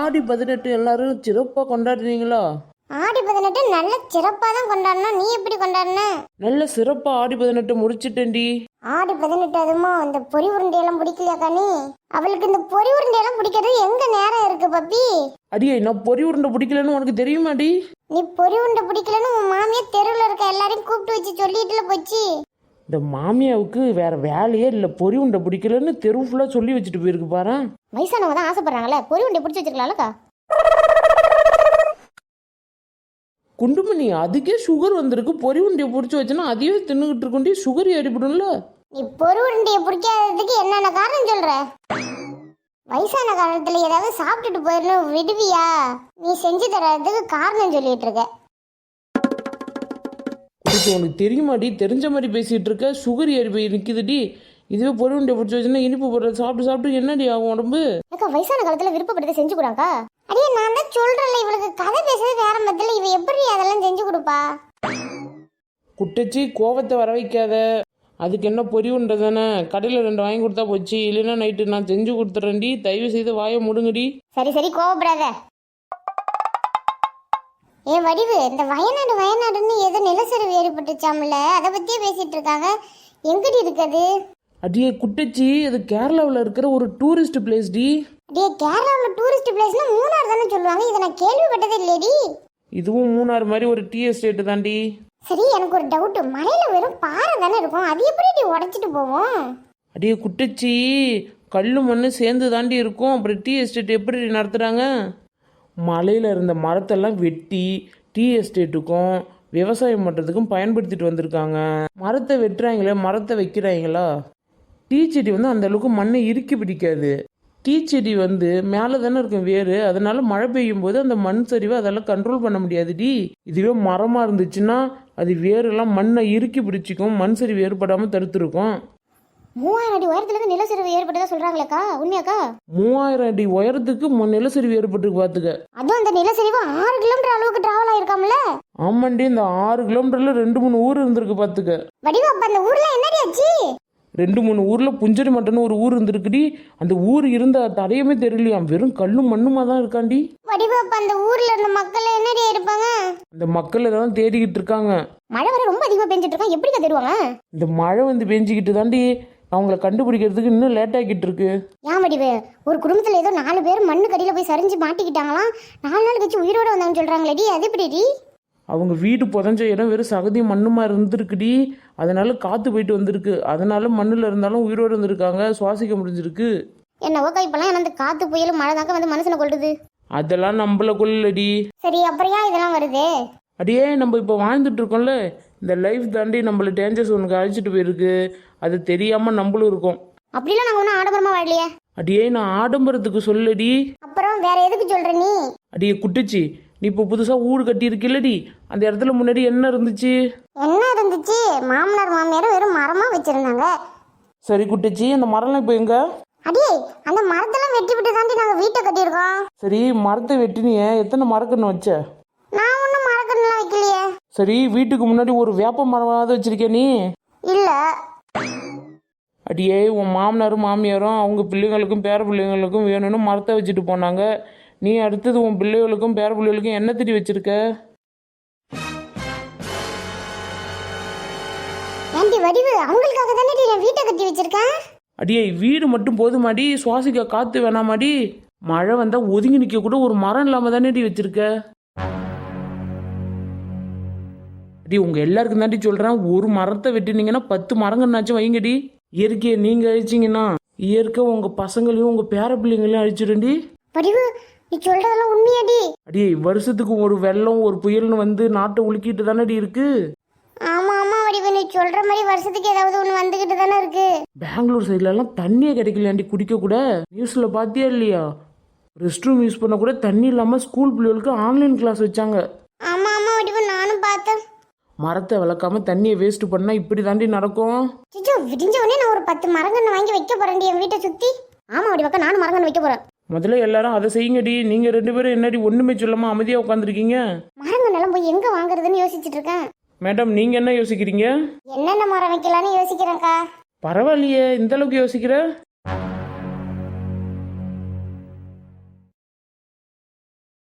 ஆடி பதினெட்டு எல்லாரும் சிறப்பாக கொண்டாடுறீங்களா? ஆடி பதினெட்டு நல்ல சிறப்பா தான் கொண்டாடணும் நீ எப்படி கொண்டாடின? நல்ல சிறப்பாக ஆடி பதினெட்டு முடிச்சிட்டேன்டி. ஆடி பதினெட்டு அதுமோ இந்த பொரி உருண்டையெல்லாம் பிடிக்கலையாக்கா நீ அவளுக்கு இந்த பொரி உருண்டையெல்லாம் பிடிக்கிறது எங்க நேரம் இருக்கு பப்பி? அடியே நான் பொரி உருண்டை பிடிக்கலன்னு உனக்கு தெரியுமாடி? நீ பொரி உருண்டை பிடிக்கலன்னு உன் மாமியார் தெருவில் இருக்க எல்லாரையும் கூப்பிட்டு வச்சு சொல்லிட்டுல போச்சு. இந்த மாமியாவுக்கு வேற வேலையே இல்லை பொரி உருண்டை பிடிக்கலன்னு தெரு ஃபுல்லாக சொல்லி வச்சுட்டு போயிருக்கு பாரு வயசானவங்க தான் ஆசைப்படுறாங்கல்ல பொரி உருண்டை பிடிச்சி வச்சிருக்கலாம்லக்கா? குண்டுமணி அதுக்கே சுகர் வந்திருக்கு. பொரி உருண்டையை பிடிச்சி வச்சேன்னா அதையே தின்னுக்கிட்டு இருக்குண்டி சுகர் ஏறிவிடும்ல நீ பொரி உருண்டையை பிடிக்காததுக்கு என்னென்ன காரணம் சொல்ற? வயசான காலத்துல ஏதாவது சாப்பிட்டுட்டு போயிடணும் விடுவியா? நீ செஞ்சு தரதுக்கு காரணம் சொல்லிட்டு இருக்க. இதுக்கு உனக்கு தெரியுமாடி? தெரிஞ்ச மாதிரி பேசிட்டு இருக்க. சுகர் ஏறி போய் நிற்குதுடி இதுவே பொரி உருண்டையை பிடிச்சி வச்சுன்னா இனிப்பு பொருள் சாப்பிட்டு சாப்பிட்டு என்னடி ஆகும் உடம்பு? அக்கா வயசான காலத்துல விருப்பப்பட்டதை செஞ்சு கூடாக்கா அடியே நான் தான் சொல்றேன்ல இவளுக்கு கதை பேசுறது வேற மத்தியில இவ எப்படி அதெல்லாம் செஞ்சு கொடுப்பா? குட்டச்சி கோவத்தை வர வைக்காத. அதுக்கு என்ன பொரி உருண்டை தானே? கடையில் ரெண்டு வாங்கி கொடுத்தா போச்சு. இல்லைன்னா நைட்டு நான் செஞ்சு கொடுத்துட்றேன்டி தயவு செய்து வாயை முடுங்கடி. சரி சரி கோவப்படாத. ஏன் வடிவு இந்த வயநாடு வயநாடுன்னு ஏதோ நிலச்சரிவு ஏற்பட்டுச்சாம்ல அதை பத்தியே பேசிட்டு இருக்காங்க. எங்கடி இருக்குது அடியே குட்டச்சி அது கேரளாவில் இருக்கிற ஒரு டூரிஸ்ட் பிளேஸ் டி. அடியே கேரளாவில் டூரிஸ்ட் பிளேஸ்னா மூணார் தானே சொல்லுவாங்க. இதை நான் கேள்விப்பட்டதே இல்லையடி. இதுவும் மூணார் மாதிரி ஒரு டீ எஸ்டேட்டு தாண்டி சரி எனக்கு ஒரு டவுட் மலையில வெறும் பாறை தானே இருக்கும். அது எப்படி உடைச்சிட்டு போவோம்? அடியே குட்டச்சி கல் மண் சேர்ந்து தாண்டி இருக்கும். அப்புறம் டீ எஸ்டேட் எப்படி நடத்துகிறாங்க மலையில் இருந்த மரத்தெல்லாம் வெட்டி டீ எஸ்டேட்டுக்கும் விவசாயம் பண்ணுறதுக்கும் பயன்படுத்திட்டு வந்திருக்காங்க. மரத்தை வெட்டுறாங்களே மரத்தை வைக்கிறாங்களா? டீ செடி வந்து அந்த அளவுக்கு மண்ணை இறுக்கி பிடிக்காது. டீ செடி வந்து மேலே தானே இருக்கும் வேறு அதனால மழை பெய்யும் போது அந்த மண் சரிவை அதெல்லாம் கண்ட்ரோல் பண்ண முடியாது டி. இதுவே மரமாக இருந்துச்சுன்னா அது வேரெல்லாம் மண்ணை இறுக்கி பிடிச்சிக்கும் மண் சரிவு ஏற்படாமல் தடுத்துருக்கும். மூவாயிரம் அடி உயரத்துல இருந்து நிலச்சரிவு ஏற்பட்டதா சொல்றாங்களேக்கா. உண்மையாக்கா? மூவாயிரம் அடி உயரத்துக்கு மு- நிலச்சரிவு ஏற்பட்டுருக்கு பார்த்துக்க அதுவும் அந்த நிலச்சரிவு ஆறு கிலோமீட்டர் அளவுக்கு டிராவல் ஆயிருக்காம்ல ஆமாண்டி இந்த ஆறு கிலோமீட்டர்ல ரெண்டு மூணு ஊர் இருந்திருக்கு பார்த்துக்க வடிவா அப்ப அந்த ஊர்ல என்னடி ஆச்சு? ரெண்டு மூணு ஊர்ல புஞ்சரி மட்டன்னு ஒரு ஊர் இருந்திருக்குடி. அந்த ஊர் இருந்த தடையமே தெரியலையாம் வெறும் கல்லும் மண்ணுமா தான் இருக்காண்டி. வடிவா அப்ப அந்த ஊர்ல இருந்த மக்கள் என்னடி இருப்பாங்க? அந்த மக்கள் தான் தேடிக்கிட்டு இருக்காங்க. மழை வர ரொம்ப அதிகமா பெஞ்சிட்டு இருக்கா? எப்படி தருவாங்க இந்த மழை வந்து பெஞ்சிக்கிட்டு தாண்டி அவங்கள கண்டுபிடிக்கிறதுக்கு இன்னும் லேட் ஆகிட்டு இருக்கு ஏன் வடிவு? ஒரு குடும்பத்துல ஏதோ நாலு பேர் மண்ணு கடியில போய் சரிஞ்சு மாட்டிக்கிட்டாங்களாம் நாலு நாள் கழிச்சு உயிரோட வந்தாங்கன்னு சொல்றாங்களேடி அது எப்படிடி அவங்க வீடு புதஞ்ச இடம் வெறும் சகதி மண்ணுமா இருந்திருக்குடி அதனால காத்து போயிட்டு வந்திருக்கு. அதனால மண்ணுல இருந்தாலும் உயிரோடு இருந்திருக்காங்க சுவாசிக்க முடிஞ்சிருக்கு. என்னவோ இப்பெல்லாம் அந்த காத்து புயல் மழை தாக்க வந்து மனுஷனை கொள்ளுது. அதெல்லாம் நம்மள கொள்ளடி சரி அப்புறம் ஏன் இதெல்லாம் வருது? அடியே நம்ம இப்போ வாழ்ந்துட்டு இருக்கோம்ல. இந்த லைஃப் தாண்டி நம்மள டேஞ்சர்ஸ் ஒனுக்கு அழைச்சிட்டு போயிருக்கு. அது தெரியாம நம்மளும் இருக்கோம். அப்படிலாம் நாங்க ஒன்றும் ஆடம்பரமா வாழலையே. அடியே நான் ஆடம்பரத்துக்கு சொல்லடி. அப்புறம் வேற எதுக்கு சொல்ற நீ? அடியே குட்டுச்சி நீ இப்போ புதுசாக ஊடு கட்டியிருக்கில்லடி அந்த இடத்துல முன்னாடி என்ன இருந்துச்சு? என்ன இருந்துச்சு? மாமனார் மாமியாரும் வெறும் மரமா வச்சிருந்தாங்க. சரி குட்டுச்சி அந்த மரம்லாம் இப்போ எங்க? அடியே அந்த மரத்தெல்லாம் வெட்டி விட்டு தாண்டி நாங்க வீட்டை கட்டியிருக்கோம். சரி மரத்தை வெட்டினியே. எத்தனை மரக்கன்று வச்ச நான் ஒன்றும் மரக்கண்ணுலாம் வைக்கலையே சரி வீட்டுக்கு முன்னாடி ஒரு வேப்ப மரமாவது வச்சிருக்கே நீ? இல்ல. அடியே உன் மாமனாரும் மாமியாரும் அவங்க பிள்ளைங்களுக்கும் பேர பிள்ளைங்களுக்கும் வேணும்னு மரத்தை வச்சுட்டு போனாங்க. நீ அடுத்தது உன் பிள்ளைகளுக்கும் பேர பிள்ளைகளுக்கும் என்ன திரி வச்சிருக்க? ஆண்டி வடிவு அவங்களுக்காக தானே நான் வீட்டை கட்டி வச்சிருக்கேன் அடியே வீடு மட்டும் போதுமாடி சுவாசிக்க காத்து வேணாமாடி. மழை வந்தா ஒதுங்கி நிக்க கூட ஒரு மரம் இல்லாம தானேடி வச்சிருக்க? அடி உங்க எல்லாருக்கும் தாண்டி சொல்றேன். ஒரு மரத்தை வெட்டினீங்கன்னா பத்து மரங்கன்னாச்சும் வைங்கடி. இயற்கையை நீங்க அழிச்சிங்கன்னா இயற்கை உங்க பசங்களையும் உங்க பேர பிள்ளைங்களையும் அழிச்சிடுண்டி வடிவு நீ சொல்றதெல்லாம் உண்மையாடி. அடியே வருஷத்துக்கு ஒரு வெள்ளம் ஒரு புயல்னு வந்து நாட்டை உலுக்கிட்டு தானடி இருக்கு. ஆமா ஆமா வடிவு நீ சொல்ற மாதிரி வருஷத்துக்கு ஏதாவது ஒண்ணு வந்துகிட்டு தானே இருக்கு. பெங்களூர் சைட்ல எல்லாம் தண்ணியே கிடைக்கலையாண்டி குடிக்க கூட. நியூஸ்ல பாத்தியா இல்லையா? ரெஸ்ட் ரூம் யூஸ் பண்ண கூட தண்ணி இல்லாம ஸ்கூல் பிள்ளைகளுக்கு ஆன்லைன் கிளாஸ் வச்சாங்க ஆமா ஆமா வடிவு நானும் பார்த்தேன் மரத்தை வளர்க்காம தண்ணியை வேஸ்ட் பண்ணா இப்படி தாண்டி நடக்கும். சிச்சோ விடிஞ்ச உடனே நான் ஒரு பத்து மரங்கன்று வாங்கி வைக்க போறேன்டி என் வீட்டை சுத்தி. ஆமா வடிவாக்கா நானும் மரங்கன்று வைக்க போறேன். முதல்ல எல்லாரும் அதை செய்யுங்கடி. நீங்க ரெண்டு பேரும் என்னடி ஒண்ணுமே சொல்லாம அமைதியா உட்காந்துருக்கீங்க மரங்கன்னெல்லாம் போய் எங்க வாங்குறதுன்னு யோசிச்சுட்டு இருக்கேன். மேடம் நீங்க என்ன யோசிக்கிறீங்க? என்னென்ன மரம் வைக்கலாம்னு யோசிக்கிறேன்க்கா. பரவாயில்லையே. இந்த அளவுக்கு யோசிக்கிற?